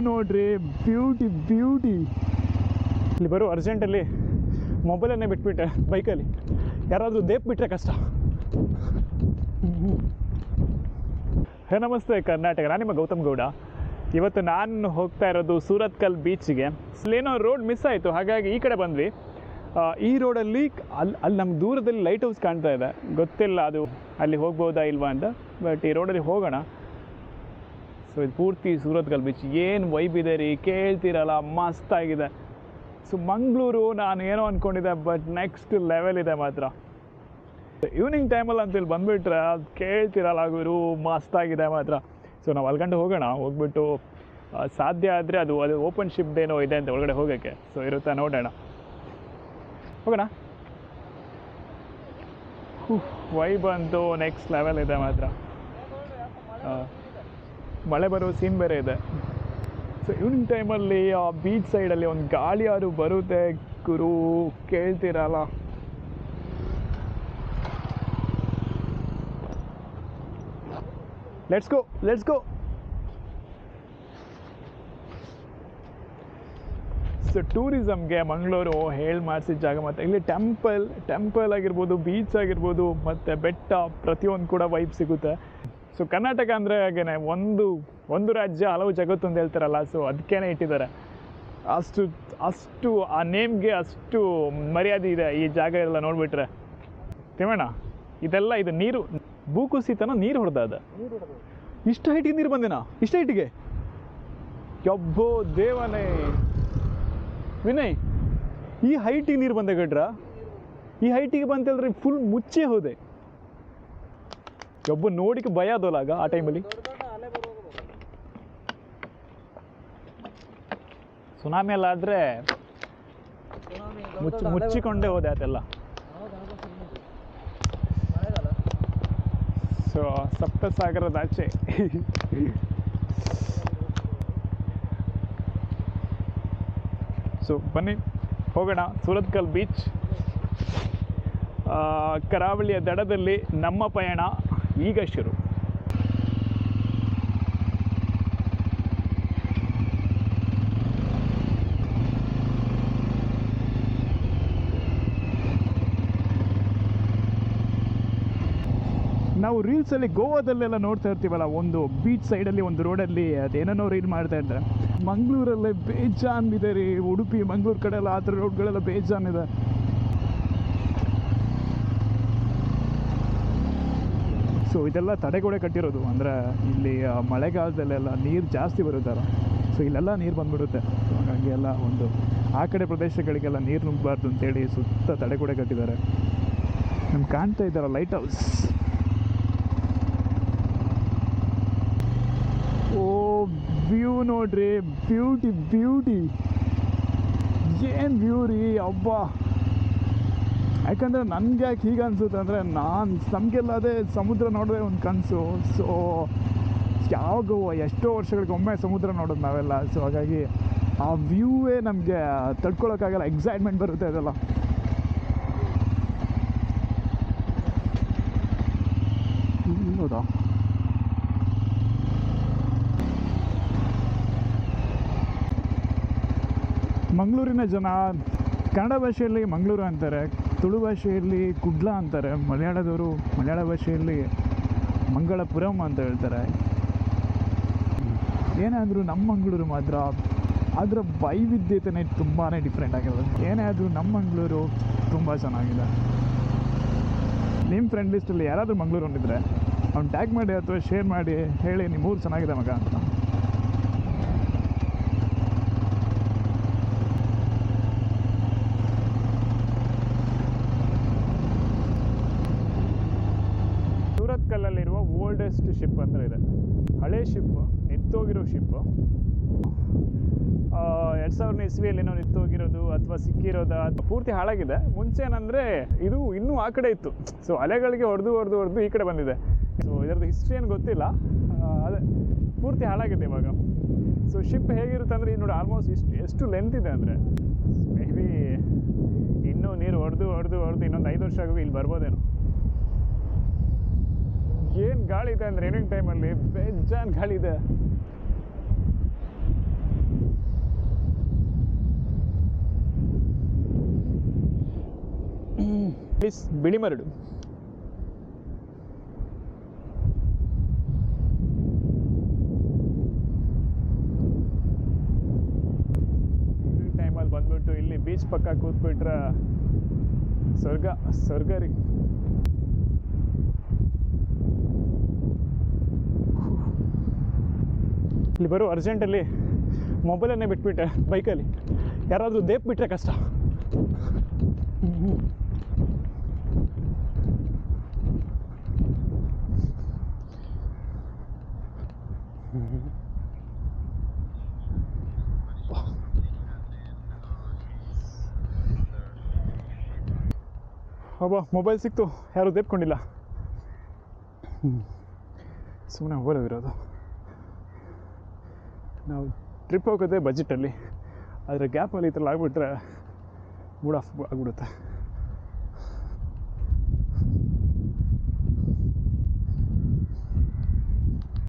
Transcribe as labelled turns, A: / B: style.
A: ನೋಡ್ರಿ beauty beauty ಇಲ್ಲಿ ಬರೋ ಅರ್ಜೆಂಟಲ್ಲಿ ಮೊಬೈಲನ್ನೇ ಬಿಟ್ಬಿಟ್ಟೆ ಬೈಕಲ್ಲಿ ಯಾರಾದರೂ ದೇಪ್ ಬಿಟ್ಟರೆ ಕಷ್ಟ. ಹೇ, ನಮಸ್ತೆ ಕರ್ನಾಟಕ. ನಾನು ನಿಮ್ಮ ಗೌತಮ್ ಗೌಡ. ಇವತ್ತು ನಾನು ಹೋಗ್ತಾ ಇರೋದು ಸೂರತ್ಕಲ್ ಬೀಚ್ಗೆ. ಇಲ್ಲೇನೋ ರೋಡ್ ಮಿಸ್ ಆಯಿತು. ಹಾಗಾಗಿ ಈ ಕಡೆ ಬಂದ್ವಿ. ಈ ರೋಡಲ್ಲಿ ಅಲ್ಲಿ ಅಲ್ಲಿ ನಮ್ಗೆ ದೂರದಲ್ಲಿ ಲೈಟ್ ಹೌಸ್ ಕಾಣ್ತಾ ಇದೆ. ಗೊತ್ತಿಲ್ಲ ಅದು ಅಲ್ಲಿ ಹೋಗ್ಬೋದಾ ಇಲ್ವಾ ಅಂತ ಬಟ್ ಈ ರೋಡಲ್ಲಿ ಹೋಗೋಣ. ಸೊ ಇದು ಪೂರ್ತಿ ಸೂರತ್ಕಲ್ ಬೀಚ್ ಏನು ವೈಬ್ ಇದೆ ರೀ? ಕೇಳ್ತಿರಲ್ಲ ಮಸ್ತಾಗಿದೆ ಸೊ ಮಂಗಳೂರು ನಾನು ಏನೋ ಅಂದ್ಕೊಂಡಿದ್ದೆ ಬಟ್ ನೆಕ್ಸ್ಟ್ ಲೆವೆಲ್ ಇದೆ ಮಾತ್ರ. ಈವ್ನಿಂಗ್ ಟೈಮಲ್ಲಿ ಅಂತ ಇಲ್ಲಿ ಬಂದುಬಿಟ್ರೆ, ಅದು ಕೇಳ್ತಿರಲ್ಲ ಗುರು ಮಸ್ತಾಗಿದೆ ಮಾತ್ರ. ಸೊ ನಾವು ಅಲ್ಗಂಡು ಹೋಗೋಣ. ಹೋಗ್ಬಿಟ್ಟು ಸಾಧ್ಯ ಆದರೆ ಅದು ಅದು ಓಪನ್ ಶಿಪ್ ಏನೋ ಇದೆ ಅಂತ ಒಳಗಡೆ ಹೋಗೋಕ್ಕೆ. ಸೊ ಇರುತ್ತಾ ನೋಡೋಣ. ಹೋಗೋಣ? ವೈಬ್ ಅಂತೂ ನೆಕ್ಸ್ಟ್ ಲೆವೆಲ್ ಇದೆ ಮಾತ್ರ. ಮಳೆ ಬರೋ ಸೀನ್ ಬೇರೆ ಇದೆ. ಸೊ ಈವ್ನಿಂಗ್ ಟೈಮಲ್ಲಿ ಆ ಬೀಚ್ ಸೈಡಲ್ಲಿ ಒಂದು ಗಾಳಿ ಯಾರು ಬರುತ್ತೆ ಗುರು? ಕೇಳ್ತೀರಲ್ಲ? Let's go let's go so ಟೂರಿಸಮ್ಗೆ Mangaluru ಹೇಳಿ ಮಾಡಿಸಿದ ಜಾಗ ಮತ್ತು ಇಲ್ಲಿ ಟೆಂಪಲ್ ಟೆಂಪಲ್ ಆಗಿರ್ಬೋದು ಬೀಚ್ ಆಗಿರ್ಬೋದು, ಮತ್ತು ಬೆಟ್ಟ ಪ್ರತಿಯೊಂದು ಕೂಡ ವೈಬ್ ಸಿಗುತ್ತೆ. ಸೊ ಕರ್ನಾಟಕ ಅಂದರೆ ಹಾಗೇನೆ ಒಂದು ಒಂದು ರಾಜ್ಯ ಹಲವು ಜಗತ್ತು ಅಂತ ಹೇಳ್ತಾರಲ್ಲ ಸೊ ಅದಕ್ಕೇನೆ ಇಟ್ಟಿದ್ದಾರೆ. ಅಷ್ಟು ಅಷ್ಟು, ಆ ನೇಮ್ಗೆ ಅಷ್ಟು ಮರ್ಯಾದೆ ಇದೆ ಈ ಜಾಗ ಎಲ್ಲ ನೋಡಿಬಿಟ್ರೆ. ತಿಮ್ಮಣ್ಣ, ಇದೆಲ್ಲ ಇದು ನೀರು ಭೂಕುಸಿತನ ನೀರು ಹೊಡೆದ ಇಷ್ಟು ಹೈಟಿಗೆ ನೀರು ಬಂದಿನ? ಇಷ್ಟು ಹೈಟಿಗೆ? ಯಬ್ಬೋ ದೇವನೇ. ವಿನಯ್, ಈ ಹೈಟಿಗೆ ನೀರು ಬಂದೆ ಗಡ್ರ? ಈ ಹೈಟಿಗೆ ಬಂತೇಳ್ರಿ ಫುಲ್ ಮುಚ್ಚೇ ಹೋದೆ. ಒಬ್ಬ ನೋಡಿಕೆ ಭಯ ಅದಲ್ಲ ಆಗ ಆ ಟೈಮಲ್ಲಿ ಸುನಾಮಿ ಎಲ್ಲ ಆದರೆ ಮುಚ್ಚಿ ಮುಚ್ಚಿಕೊಂಡೇ ಹೋದೆ ಅದೆಲ್ಲ ಸೊ ಸಪ್ತಸಾಗರದ ಆಚೆ. ಸೊ ಬನ್ನಿ, ಹೋಗೋಣ. ಸೂರತ್ಕಲ್ ಬೀಚ್ ಕರಾವಳಿಯ ದಡದಲ್ಲಿ ನಮ್ಮ ಪಯಣ. ಈಗ ಶುರು. ನಾವು ರೀಲ್ಸಲ್ಲಿ ಗೋವಾದಲ್ಲೆಲ್ಲ ನೋಡ್ತಾ ಇರ್ತೀವಲ್ಲ, ಒಂದು ಬೀಚ್ ಸೈಡಲ್ಲಿ ಒಂದು ರೋಡಲ್ಲಿ ಅದೇನೇನೋ ರೀಲ್ ಮಾಡ್ತಾ ಇದ್ದಾರೆ ಮಂಗಳೂರಲ್ಲೇ ಬೇಜಾನ್ ಇದೆ ರೀ, ಉಡುಪಿ, ಮಂಗಳೂರು ಕಡೆ ಎಲ್ಲ ಆ ಥರ ರೋಡ್ಗಳೆಲ್ಲ ಬೇಜಾನ್ ಸೊ ಇದೆಲ್ಲ ತಡೆಗೋಡೆ ಕಟ್ಟಿರೋದು. ಅಂದರೆ ಇಲ್ಲಿ ಮಳೆಗಾಲದಲ್ಲೆಲ್ಲ ನೀರು ಜಾಸ್ತಿ ಬರುತ್ತಲ್ಲ ಸೊ ಇಲ್ಲೆಲ್ಲ ನೀರು ಬಂದ್ಬಿಡುತ್ತೆ. ಸೊ ಹಾಗಾಗಿ ಎಲ್ಲ ಒಂದು ಆ ಕಡೆ ಪ್ರದೇಶಗಳಿಗೆಲ್ಲ ನೀರು ನುಗ್ಗಬಾರ್ದು ಅಂತೇಳಿ ಸುತ್ತ ತಡೆಗೋಡೆ ಕಟ್ಟಿದ್ದಾರೆ. ನಮ್ಗೆ ಕಾಣ್ತಾ ಇದ್ದಾರ ಲೈಟ್ ಹೌಸ್ ಓ ವ್ಯೂ ನೋಡ್ರಿ. ಬ್ಯೂಟಿ ಬ್ಯೂಟಿ ಏನು ವ್ಯೂ ರೀ? ಅಬ್ಬ. ಯಾಕಂದರೆ ನನಗೆ ಯಾಕೆ ಹೀಗೆ ಅನಿಸುತ್ತೆ ಅಂದರೆ ನಾನು ನಮಗೆಲ್ಲ ಅದೇ ಸಮುದ್ರ ನೋಡೋದೇ ಒಂದು ಕನಸು. ಸೊ ಯಾವಾಗ ಎಷ್ಟೋ ವರ್ಷಗಳಿಗೊಮ್ಮೆ ಸಮುದ್ರ ನೋಡೋದು ನಾವೆಲ್ಲ. ಸೊ ಹಾಗಾಗಿ ಆ ವ್ಯೂವೇ ನಮಗೆ ತಡ್ಕೊಳ್ಳೋಕ್ಕಾಗಲ್ಲ ಎಕ್ಸೈಟ್ಮೆಂಟ್ ಬರುತ್ತೆ ಅದೆಲ್ಲ. ಹೌದಾ? ಮಂಗಳೂರಿನ ಜನ ಕನ್ನಡ ಭಾಷೆಯಲ್ಲಿ ಮಂಗಳೂರು ಅಂತಾರೆ. ತುಳು ಭಾಷೆಯಲ್ಲಿ ಕುಡ್ಲ ಅಂತಾರೆ. ಮಲಯಾಳದವರು ಮಲಯಾಳ ಭಾಷೆಯಲ್ಲಿ ಮಂಗಳಪುರಂ ಅಂತ ಹೇಳ್ತಾರೆ. ಏನಾದರೂ ನಮ್ಮ ಮಂಗಳೂರು ಮಾತ್ರ ಅದರ ವೈವಿಧ್ಯತೆನೇ ತುಂಬಾ ಡಿಫ್ರೆಂಟ್ ಆಗಿರೋದು. ಏನೇ ಆದರೂ ನಮ್ಮ ಮಂಗಳೂರು ತುಂಬ ಚೆನ್ನಾಗಿದೆ. ನಿಮ್ಮ ಫ್ರೆಂಡ್ ಲಿಸ್ಟಲ್ಲಿ ಯಾರಾದರೂ ಮಂಗಳೂರು ಹೊಂದಿದ್ರೆ ಅವ್ನು ಟ್ಯಾಗ್ ಮಾಡಿ ಅಥವಾ ಶೇರ್ ಮಾಡಿ ಹೇಳಿ ನಿಮ್ಮೂರು ಚೆನ್ನಾಗಿದೆ ಮಗ ಅಂತ. ಓಲ್ಡೆಸ್ಟ್ ಶಿಪ್ ಅಂದರೆ ಇದೆ. ಹಳೆ ಶಿಪ್ ನಿತ್ತೋಗಿರೋ ಶಿಪ್ ಎರಡು ಸಾವಿರದ ಇಸ್ವಿಯಲ್ಲಿ ಏನೋ ನಿತ್ತೋಗಿರೋದು ಅಥವಾ ಸಿಕ್ಕಿರೋದ ಪೂರ್ತಿ ಹಾಳಾಗಿದೆ. ಮುಂಚೆ ಏನಂದರೆ ಇದು ಇನ್ನೂ ಆ ಕಡೆ ಇತ್ತು. ಸೊ ಅಲೆಗಳಿಗೆ ಹೊಡೆದು ಹೊಡೆದು ಹೊಡೆದು ಈ ಕಡೆ ಬಂದಿದೆ. ಸೊ ಇದರದ್ದು ಹಿಸ್ಟ್ರಿ ಏನು ಗೊತ್ತಿಲ್ಲ. ಅದೇ, ಪೂರ್ತಿ ಹಾಳಾಗಿದೆ ಇವಾಗ. ಸೊ ಶಿಪ್ ಹೇಗಿರುತ್ತೆ ಅಂದರೆ ಈಗ ನೋಡಿ ಆಲ್ಮೋಸ್ಟ್ ಇಷ್ಟು, ಎಷ್ಟು ಲೆಂತ್ ಇದೆ ಅಂದರೆ ಮೇ ಬಿ ಇನ್ನೂ ನೀರು ಹೊಡೆದು ಹೊಡೆದು ಹೊಡೆದು ಇನ್ನೊಂದು ಐದು ವರ್ಷ ಆಗುವ ಇಲ್ಲಿ ಬರ್ಬೋದೇನೋ. ಏನು ಗಾಳಿ ಇದೆ ಅಂದರೆ ಈವ್ನಿಂಗ್ ಟೈಮಲ್ಲಿ ಬೇಜಾನ್ ಗಾಳಿ ಇದೆ. ಪ್ಲೀಸ್ ಬಿಳಿ ಮರಡು ಟೈಮಲ್ಲಿ ಬಂದ್ಬಿಟ್ಟು ಇಲ್ಲಿ ಬೀಚ್ ಪಕ್ಕ ಕೂತ್ಬಿಟ್ರೆ ಸ್ವರ್ಗ ಸ್ವರ್ಗ ರೀ. ಇಲ್ಲಿ ಬರೋ ಅರ್ಜೆಂಟಲ್ಲಿ ಮೊಬೈಲನ್ನೇ ಬಿಟ್ಬಿಟ್ಟೆ ಬೈಕಲ್ಲಿ. ಯಾರಾದರೂ ದೇಪ್ ಬಿಟ್ಟರೆ ಕಷ್ಟ. ಒಬ್ಬ ಮೊಬೈಲ್ ಸಿಕ್ತು. ಯಾರೂ ದೇಪ್ಕೊಂಡಿಲ್ಲ. ಸುಮ್ಮನೆ ಮೊಬೈಲ್ ಇರೋದು ನಾವು ಟ್ರಿಪ್ ಹೋಗೋದೇ ಬಜೆಟಲ್ಲಿ ಆದರೆ ಗ್ಯಾಪಲ್ಲಿ ಈ ಥರ ಆಗಿಬಿಟ್ರೆ ಮೂಡ್ ಆಫ್ ಆಗಿಬಿಡುತ್ತೆ.